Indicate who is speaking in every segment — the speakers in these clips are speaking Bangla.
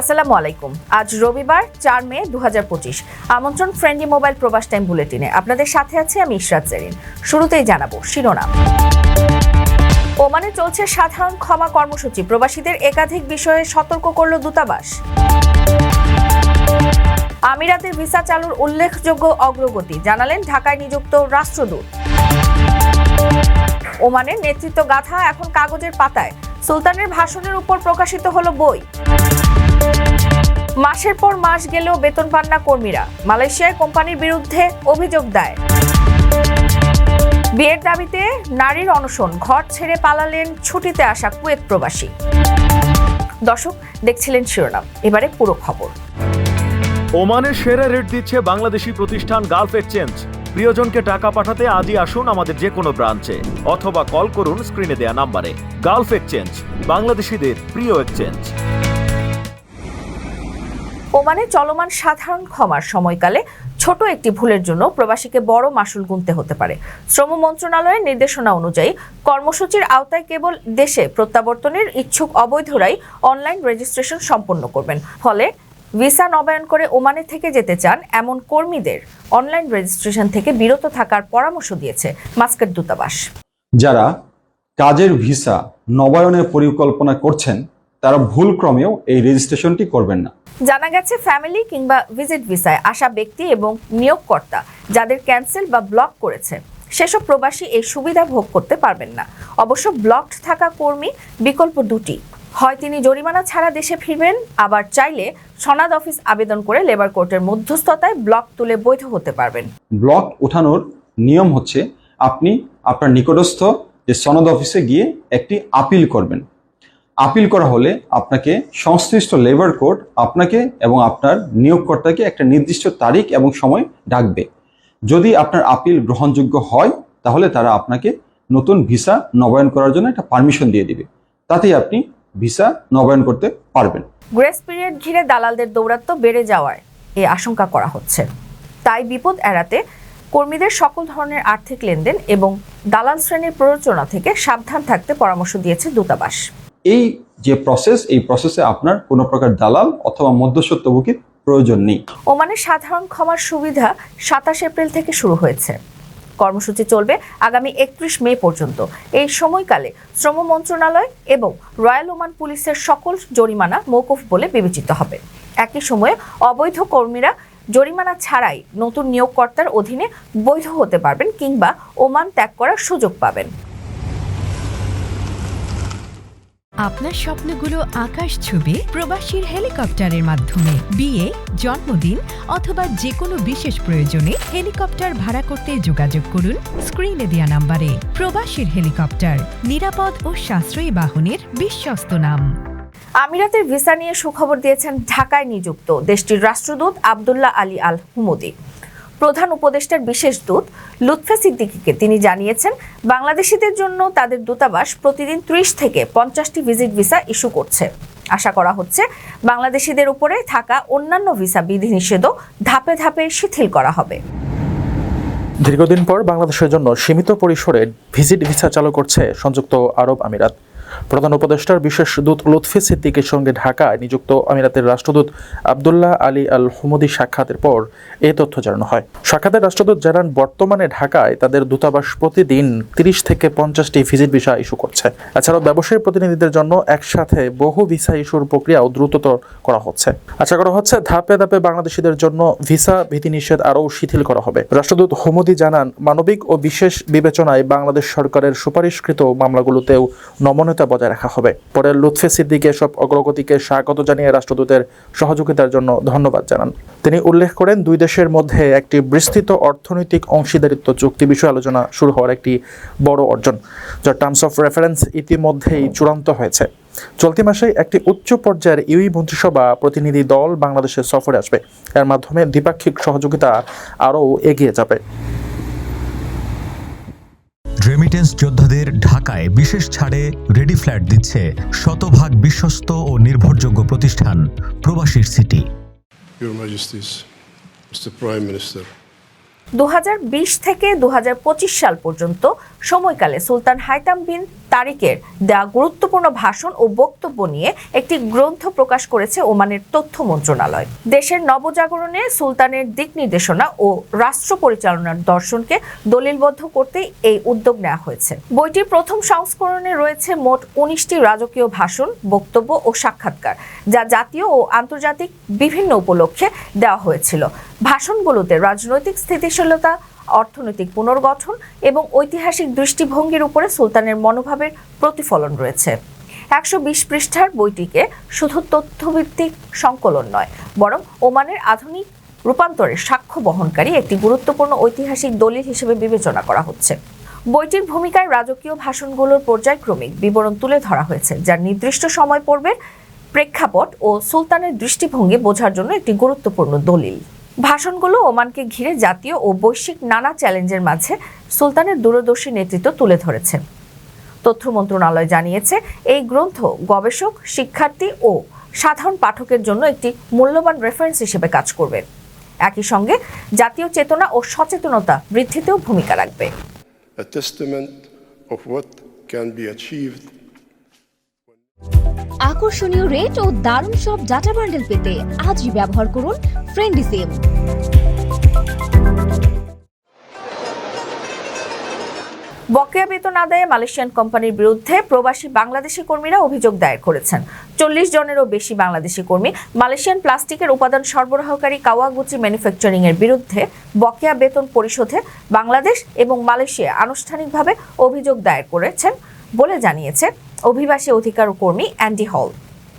Speaker 1: আসসালামু আলাইকুম। আজ রবিবার, চার মে দু আমন্ত্রণ ফ্রেন্ডলি মোবাইল প্রবাস টাইম বুলেটিনে। আপনাদের সাথে আছি আমি ইশরাত জেরিন শুরুতেই জানাব শিরোনাম। ওমানে চলছে সাধারণ ক্ষমা কর্মসূচি। প্রবাসীদের একাধিক বিষয়ে সতর্ক করল দূতাবাস। আমিরাতের ভিসা চালুর উল্লেখযোগ্য অগ্রগতি, জানালেন ঢাকায় নিযুক্ত রাষ্ট্রদূত। ওমানের নেতৃত্ব গাথা এখন কাগজের পাতায়। সুলতানের ভাষণের উপর প্রকাশিত হলো বই। মাসের পর মাস গেলেও বেতন পান না কর্মীরা। মালয়েশিয়ায় কোম্পানির বিরুদ্ধে অভিযোগ দেয় বিয়ের দাবিতে নারীর অনশন, ঘর ছেড়ে পালালেন ছুটিতে আসা কুয়েত প্রবাসী। দর্শক, দেখছিলেন শিরোনাম। এবারে পুরো খবর।
Speaker 2: ওমানে সেরা রেট দিচ্ছে বাংলাদেশি প্রতিষ্ঠান গালফ এক্সচেঞ্জ। প্রিয়জনকে টাকা পাঠাতে আজই আসুন আমাদের যে কোনো ব্রাঞ্চে, অথবা কল করুন স্ক্রিনে দেয়া নাম্বারে। গালফ এক্সচেঞ্জ, বাংলাদেশিদের প্রিয় এক্সচেঞ্জ।
Speaker 1: ওমানে চলমান সাধারণ ক্ষমার সময়কালে ছোট একটি ভুলের জন্য প্রবাসীকে বড় মাসুল গুনতে হতে পারে। শ্রম মন্ত্রণালয়ের নির্দেশনা অনুযায়ী কর্মসূচির আওতায় কেবল দেশে প্রত্যাবর্তনের ইচ্ছুক অবৈধরাই অনলাইন রেজিস্ট্রেশন সম্পন্ন করবেন। ফলে ভিসা নবায়ন করে ওমানে থেকে যেতে চান এমন কর্মীদের অনলাইন রেজিস্ট্রেশন থেকে বিরত থাকার পরামর্শ দিয়েছে মাস্কেট দূতাবাস।
Speaker 3: যারা কাজের ভিসা নবায়নের পরিকল্পনা করছেন তারা ভুলক্রমেও এই রেজিস্ট্রেশনটি করবেন না।
Speaker 1: জানা গেছে ফ্যামিলি কিংবা ভিজিট ভিসায় আসা ব্যক্তি এবং নিয়োগকর্তা যাদের ক্যান্সেল বা ব্লক করেছে সেসব প্রবাসী এই সুবিধা ভোগ করতে পারবেন না। অবশ্য ব্লকড থাকা কর্মী বিকল্প দুটি। হয় তিনি জরিমানা ছাড়া দেশে ফিরবেন আবার চাইলে সনাদ অফিস আবেদন করে লেবার কোর্টের মধ্যস্থতায় ব্লক তুলে বৈধ হতে পারবেন।
Speaker 3: ব্লক ওঠানোর নিয়ম হচ্ছে আপনি আপনার নিকটস্থ যে সনদ অফিসে গিয়ে একটি আপিল করবেন। আপিল করা হলে আপনাকে সংশ্লিষ্ট লেবার কোর্ট আপনাকে এবং আপনার নিয়োগকর্তাকে একটা নির্দিষ্ট তারিখ এবং সময় ডাকবে। যদি আপনার আপিল গ্রহণযোগ্য হয়, তাহলে তারা আপনাকে নতুন ভিসা নবায়ন করার জন্য একটা পারমিশন দিয়ে দিবে। তাতেই আপনি ভিসা নবায়ন করতে পারবেন।
Speaker 1: গ্রেস পিরিয়ড ঘিরে দালালদের দৌরাত্ম্য বেড়ে যাওয়ায় এ আশঙ্কা করা হচ্ছে। তাই বিপদ এড়াতে কর্মীদের সকল ধরনের আর্থিক লেনদেন এবং দালাল শ্রেণির প্ররোচনা থেকে সাবধান থাকতে পরামর্শ দিয়েছে দূতাবাস।
Speaker 3: এই যে প্রসেস এই প্রসেসে আপনার কোনো প্রকার দালাল অথবা মধ্যস্বত্বভোগীর প্রয়োজন নেই।
Speaker 1: ওমানে সাধারণ ক্ষমার সুবিধা সাতাশ এপ্রিল থেকে শুরু হয়েছে। কর্মসূচি চলবে আগামী একত্রিশ মে পর্যন্ত। এই সময়কালে শ্রম মন্ত্রণালয় এবং রয়্যাল ওমান পুলিশের সকল জরিমানা মৌকুফ বলে বিবেচিত হবে। একই সময়ে অবৈধ কর্মীরা জরিমানা ছাড়াই নতুন নিয়োগকর্তার অধীনে বৈধ হতে পারবেন কিংবা ওমান ত্যাগ করার সুযোগ পাবেন।
Speaker 4: আপনার স্বপ্নগুলো আকাশ ছবি প্রবাসীর হেলিকপ্টারের মাধ্যমে। বিয়ে, জন্মদিন অথবা যে কোনো বিশেষ প্রয়োজনে হেলিকপ্টার ভাড়া করতে যোগাযোগ করুন স্ক্রিনে দেয়া নাম্বারে। প্রবাসীর হেলিকপ্টার, নিরাপদ ও সাশ্রয়ী বাহনের বিশ্বস্ত নাম।
Speaker 1: আমিরাতের ভিসা নিয়ে সুখবর দিয়েছেন ঢাকায় নিযুক্ত দেশটির রাষ্ট্রদূত আবদুল্লাহ আলী আল হুমুদি প্রধান উপদেষ্টার বিশেষ দূত লুৎফে সিদ্দিকীকে। তিনি জানিয়েছেন, বাংলাদেশিদের জন্য তাদের দূতাবাস প্রতিদিন ত্রিশ থেকে পঞ্চাশটি ভিজিট ভিসা ইস্যু করছে। আশা করা হচ্ছে, বাংলাদেশিদের উপরে থাকা অন্যান্য ভিসা বিধিনিষেধও ধাপে ধাপে শিথিল করা হবে।
Speaker 5: দীর্ঘদিন পর বাংলাদেশের জন্য সীমিত পরিসরে ভিজিট ভিসা চালু করছে সংযুক্ত আরব আমিরাত। প্রধান উপদেষ্টার বিশেষ দূত লুৎফি সিদ্দিকের সঙ্গে ঢাকায় নিযুক্ত আমিরাতের রাষ্ট্রদূত আবদুল্লাহ আলী আল হুমুদি সাক্ষাতের পর এ তথ্য জানানো হয়। সাক্ষাতের রাষ্ট্রদূত জানান, বর্তমানে ঢাকায় তাদের দূতাবাস প্রতিদিন তিরিশ থেকে পঞ্চাশটি ভিজিট ভিসা ইস্যু করছে। এছাড়াও ব্যবসায়ী প্রতিনিধিদের জন্য একসাথে বহু ভিসা ইস্যুর প্রক্রিয়াও দ্রুততর করা হচ্ছে। আশা করা হচ্ছে ধাপে ধাপে বাংলাদেশিদের জন্য ভিসা বিধিনিষেধ আরও শিথিল করা হবে। রাষ্ট্রদূত হুমুদি জানান, মানবিক ও বিশেষ বিবেচনায় বাংলাদেশ সরকারের সুপারিশকৃত মামলাগুলোতেও নমনীয়তা বজায় রাখা হবে। পরে লুৎফে সিদ্দিকে সব অগ্রগতিকে স্বাগত জানিয়ে রাষ্ট্রদূতের সহযোগিতার জন্য ধন্যবাদ জানান। তিনি উল্লেখ করেন, দুই দেশের মধ্যে একটি বিস্তৃত অর্থনৈতিক অংশীদারিত্ব চুক্তি বিষয়ে আলোচনা শুরু হওয়ার একটি বড় অর্জন যার টার্মস অফ রেফারেন্স ইতিমধ্যেই চূড়ান্ত হয়েছে। চলতি মাসে একটি উচ্চ পর্যায়ের ইউই মন্ত্রিসভা প্রতিনিধি দল বাংলাদেশে সফরে আসবে। এর মাধ্যমে দ্বিপাক্ষিক সহযোগিতা আরও এগিয়ে যাবে।
Speaker 6: রেমিটেন্স যোদ্ধাদের ঢাকায় বিশেষ ছাড়ে রেডি ফ্ল্যাট দিচ্ছে শতভাগ বিশ্বস্ত ও নির্ভরযোগ্য প্রতিষ্ঠান প্রবাসীর সিটি.
Speaker 1: দু থেকে দু হাজার পঁচিশ সাল পর্যন্ত সময়কালে সুলতান হাইতাম বিন তারিকের দেওয়া গুরুত্বপূর্ণ ভাষণ ও বক্তব্য নিয়ে একটি গ্রন্থ প্রকাশ করেছে ওমানের তথ্য মন্ত্রণালয়। দেশের নবজাগরণে সুলতানের দিক নির্দেশনা ও রাষ্ট্র পরিচালনার দর্শনকে দলিলবদ্ধ করতে এই উদ্যোগ নেওয়া হয়েছে। বইটির প্রথম সংস্করণে রয়েছে মোট উনিশটি রাজকীয় ভাষণ, বক্তব্য ও সাক্ষাৎকার, যা জাতীয় ও আন্তর্জাতিক বিভিন্ন উপলক্ষে দেওয়া হয়েছিল। ভাষণগুলোতে রাজনৈতিক স্থিতিশীলতা অর্থনৈতিক পুনর্গঠন এবং ঐতিহাসিক দৃষ্টিভঙ্গির উপরে সুলতানের মনোভাবের প্রতিফলন রয়েছে। একশো বিশ পৃষ্ঠার বইটিকে শুধু তথ্যভিত্তিক সংকলন নয়, বরং ওমানের আধুনিক রূপান্তরের সাক্ষ্য বহনকারী একটি গুরুত্বপূর্ণ ঐতিহাসিক দলিল হিসেবে বিবেচনা করা হচ্ছে। বইটির ভূমিকায় রাজকীয় ভাষণগুলোর পর্যায়ক্রমিক বিবরণ তুলে ধরা হয়েছে, যার নির্দিষ্ট সময় পর্বের প্রেক্ষাপট ও সুলতানের দৃষ্টিভঙ্গি বোঝার জন্য একটি গুরুত্বপূর্ণ দলিল। ভাষণগুলো ওমানকে ঘিরে জাতীয় ও বৈশ্বিক নানা চ্যালেঞ্জের মাঝে সুলতানের দূরদর্শী নেতৃত্ব তুলে ধরেছে। তথ্য মন্ত্রণালয় জানিয়েছে, এই গ্রন্থ গবেষক, শিক্ষার্থী ও সাধারণ পাঠকের জন্য একটি মূল্যবান রেফারেন্স হিসেবে কাজ করবে। একই সঙ্গে জাতীয় চেতনা ও সচেতনতা বৃদ্ধিতেও ভূমিকা রাখবে।
Speaker 7: A testament of what can be achieved
Speaker 8: আকর্ষণীয় রেট ও দারুণ সব ডাটা বান্ডেল পেতে আজই ব্যবহার করুন ফ্রেন্ডি সিম
Speaker 1: বকেয়া বেতন আদায়ে মালয়েশিয়ান কোম্পানির বিরুদ্ধে প্রবাসী বাংলাদেশি কর্মীরা অভিযোগ দায়ের করেছেন। চল্লিশ জনেরও বেশি বাংলাদেশি কর্মী মালয়েশিয়ান প্লাস্টিকের উপাদান সরবরাহকারী কাওয়াগুচি ম্যানুফ্যাকচারিং এর বিরুদ্ধে বকেয়া বেতন পরিশোধে বাংলাদেশ এবং মালয়েশিয়া আনুষ্ঠানিকভাবে অভিযোগ দায়ের করেছেন। বলে জানিয়েছে অভিবাসী অধিকার কর্মী অ্যান্ডি হল।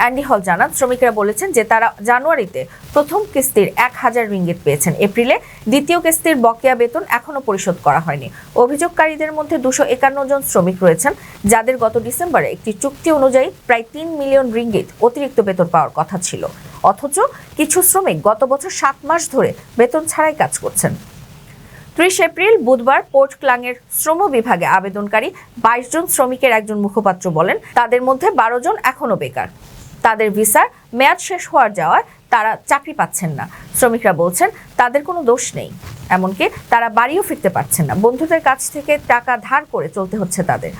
Speaker 1: অ্যান্ডি হল জানান, শ্রমিকরা বলেছেন যে তারা জানুয়ারিতে প্রথম কিস্তির এক হাজার রিঙ্গিত পেয়েছেন। এপ্রিলে দ্বিতীয় কিস্তির বকেয়া বেতন এখনও পরিশোধ করা হয়নি। অভিযোগকারীদের মধ্যে দুশো একান্ন জন শ্রমিক রয়েছেন, যাদের গত ডিসেম্বরে একটি চুক্তি অনুযায়ী প্রায় তিন মিলিয়ন রিঙ্গিত অতিরিক্ত বেতন পাওয়ার কথা ছিল। অথচ কিছু শ্রমিক গত বছর সাত মাস ধরে বেতন ছাড়াই কাজ করছেন। ত্রিশ এপ্রিল বুধবার পোর্ট ক্লাংয়ের শ্রম বিভাগে আবেদনকারী বাইশ জন শ্রমিকের একজন মুখপাত্র বলেন, তাদের মধ্যে বারো জন এখনও বেকার। তাদের ভিসার মেয়াদ শেষ হওয়ার যাওয়ায় তারা চাকরি পাচ্ছেন না। শ্রমিকরা বলছেন, তাদের কোনো দোষ নেই। এমনকি তারা বাড়িও ফিরতে পারছেন না। বন্ধুদের কাছ থেকে টাকা ধার করে চলতে হচ্ছে তাদের।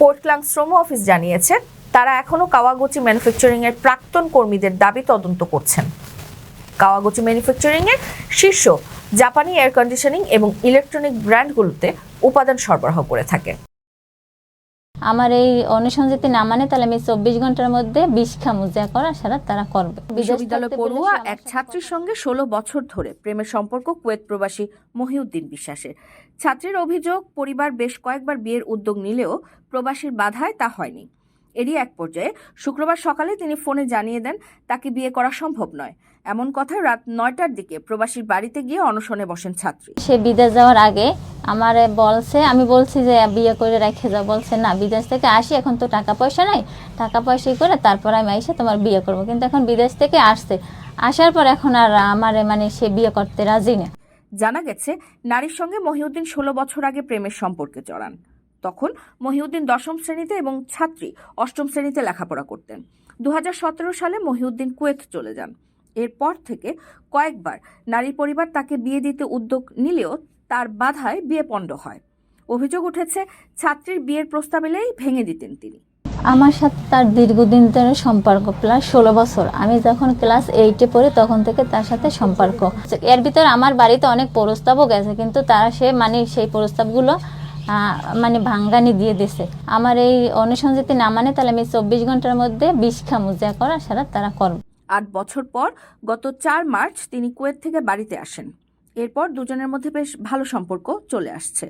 Speaker 1: পোর্ট পোর্টক্লাং শ্রম অফিস জানিয়েছে, তারা এখনও কাওয়াগুচি ম্যানুফ্যাকচারিং এর প্রাক্তন কর্মীদের দাবি তদন্ত করছেন। কাওয়াগুচি ম্যানুফ্যাকচারিং এর শীর্ষ জাপানি এয়ার কন্ডিশনিং এবং ইলেকট্রনিক ব্র্যান্ডগুলোতে উপাদান সরবরাহ করে থাকে।
Speaker 9: আমার এই অনুসরণ যদি না মানে তাহলে আমি চব্বিশ ঘণ্টার মধ্যে বিষ খামু যা করা সারা তারা করবে।
Speaker 1: বিশ্ববিদ্যালয় পড়ুয়া এক ছাত্রীর সঙ্গে ষোলো বছর ধরে প্রেমের সম্পর্ক কুয়েত প্রবাসী মহিউদ্দিন বিশ্বাসের। ছাত্রীর অভিযোগ পরিবার বেশ কয়েকবার বিয়ের উদ্যোগ নিলেও প্রবাসীর বাধায় তা হয়নি। এরই এক পর্যায়ে শুক্রবার সকালে তিনি ফোনে জানিয়ে দেন তাকে বিয়ে করা সম্ভব নয়। এমন কথা রাত নয়টার দিকে প্রবাসীর বাড়িতে গিয়ে অনশনে বসেন ছাত্রী।
Speaker 9: সে বিদেশ যাওয়ার আগে আমার বলছে আমি বলছি যে বিয়ে করে রেখে যাও। বলছে না বিদেশ থেকে আসি এখন তো টাকা পয়সা নাই। টাকা পয়সা করে তারপর আমি এসে তোমার বিয়ে করব। কিন্তু এখন বিদেশ থেকে আসছে। আসার পর এখন আর আমার মানে সে বিয়ে করতে রাজি না।
Speaker 1: জানা গেছে নারীর সঙ্গে মহিউদ্দিন ষোলো বছর আগে প্রেমের সম্পর্কে জড়ান। তখন মহিউদ্দিন দশম শ্রেণীতে এবং ছাত্রী অষ্টম শ্রেণীতে লেখাপড়া করতেন। দু হাজার সতেরো সালে মহিউদ্দিন কুয়েত চলে যান। এরপর থেকে কয়েকবার নারী পরিবার তাকে বিয়ে দিতে উদ্যোগ নিলেও তার বাধায় বিয়ে পণ্ড হয়। অভিযোগ উঠেছে, ছাত্রীর বিয়ের প্রস্তাব এলেই ভেঙে দিতেন তিনি।
Speaker 9: আমার সাথে তার দীর্ঘদিন ধরে সম্পর্ক প্লাস ষোলো বছর। আমি যখন ক্লাস এইটে পড়ি, তখন থেকে তার সাথে সম্পর্ক। এর ভিতর আমার বাড়িতে অনেক প্রস্তাবও গেছে, কিন্তু তারা সে মানে সেই প্রস্তাবগুলো মানে ভাঙ্গানি দিয়ে দিছে। আমার এই অনুসরণ যদি না মানে তাহলে আমি চব্বিশ ঘণ্টার মধ্যে বিষ খামু, যা করা সেটা তারা করবে।
Speaker 1: আট বছর পর গত চার মার্চ তিনি কুয়েত থেকে বাড়িতে আসেন। এরপর দুজনের মধ্যে বেশ ভালো সম্পর্ক চলে আসছে।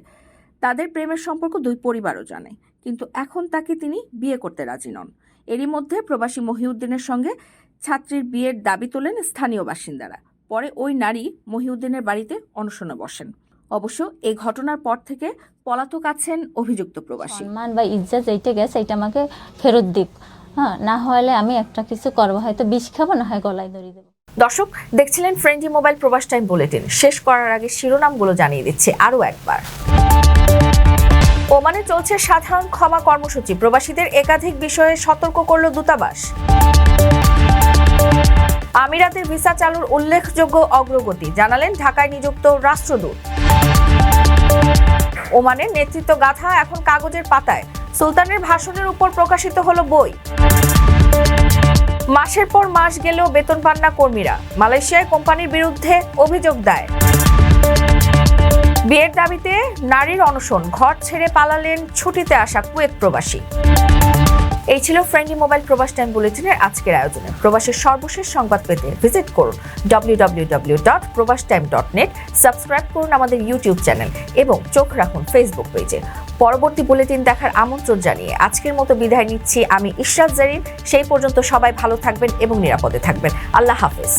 Speaker 1: তাদের প্রেমের সম্পর্ক দুই পরিবারও জানে, কিন্তু এখন তাকে তিনি বিয়ে করতে রাজি নন। এরই মধ্যে প্রবাসী মহিউদ্দিনের সঙ্গে ছাত্রীর বিয়ের দাবি তোলেন স্থানীয় বাসিন্দারা। পরে ওই নারী মহিউদ্দিনের বাড়িতে অনশনে বসেন। অবশ্য এই ঘটনার পর থেকে পলাতক আছেন অভিযুক্ত প্রবাসী।
Speaker 9: সম্মান বা ইজ্জা যেইটা গেছে এটা আমাকে ফেরত দিক। হ্যাঁ না হলে আমি একটা কিছু করব হয়তো বিষ খাব না হয় গলায় দড়ি দেবো।
Speaker 1: দর্শক দেখছিলেন ফ্রেন্ডি মোবাইল প্রবাস টাইম বুলেটিন শেষ করার আগে শিরোনামগুলো জানিয়ে দিচ্ছে আরও একবার। ওমানে চলছে সাধারণ ক্ষমা কর্মসূচি। প্রবাসীদের একাধিক বিষয়ে সতর্ক করল দূতাবাস। আমিরাতের ভিসা চালুর উল্লেখযোগ্য অগ্রগতি জানালেন ঢাকায় নিযুক্ত রাষ্ট্রদূত। ওমানের নেতৃত্ব গাথা এখন কাগজের পাতায়। সুলতানের ভাষণের উপর প্রকাশিত হল বই। মাসের পর মাস গেলেও বেতন পান না কর্মীরা। মালয়েশিয়ায় কোম্পানির বিরুদ্ধে অভিযোগ দেয় বিয়ের দাবিতে নারীর অনশন, ঘর ছেড়ে পালালেন ছুটিতে আসা কুয়েত প্রবাসী। এই ছিল ফ্রেন্ডলি মোবাইল প্রবাস টাইম বুলেটিনের আজকের আয়োজনে। প্রবাসের সর্বশেষ সংবাদ পেতে ভিজিট করুন www.probastoime.net dot Probash time dot net subscribe করুন আমাদের ইউটিউব চ্যানেল এবং চোখ রাখুন ফেসবুক পেজে পরবর্তী বুলেটিন দেখার আমন্ত্রণ জানিয়ে আজকের মতো বিদায় নিচ্ছি আমি ইশরাত জারিন। সেই পর্যন্ত সবাই ভালো থাকবেন এবং নিরাপদে থাকবেন। আল্লাহ হাফেজ।